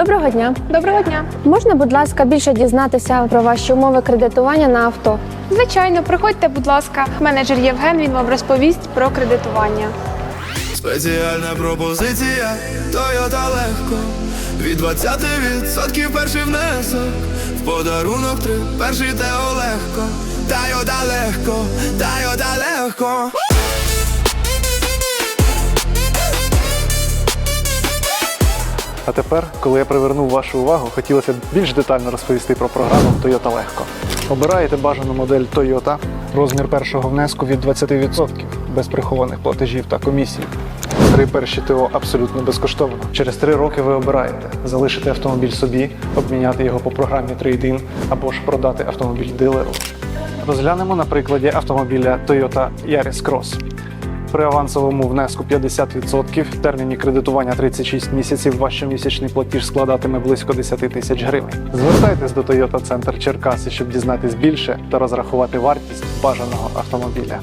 Доброго дня. Доброго дня. Можна, будь ласка, більше дізнатися про ваші умови кредитування на авто? Звичайно, приходьте, будь ласка. Менеджер Євген він вам розповість про кредитування. Спеціальна пропозиція Toyota легко Від 20% перший внесок В подарунок три перший Тео легко Toyota легко, Toyota легко А тепер, коли я привернув вашу увагу, хотілося б більш детально розповісти про програму Toyota Легко. Обираєте бажану модель Toyota, розмір першого внеску від 20%, без прихованих платежів та комісій. Три перші ТО абсолютно безкоштовно. Через три роки ви обираєте залишити автомобіль собі, обміняти його по програмі Trade-in або ж продати автомобіль дилеру. Розглянемо на прикладі автомобіля Toyota Yaris Cross. При авансовому внеску 50%, в терміні кредитування 36 місяців, ваш щомісячний платіж складатиме близько 10 тисяч гривень. Звертайтесь до Toyota Center Черкаси, щоб дізнатись більше та розрахувати вартість бажаного автомобіля.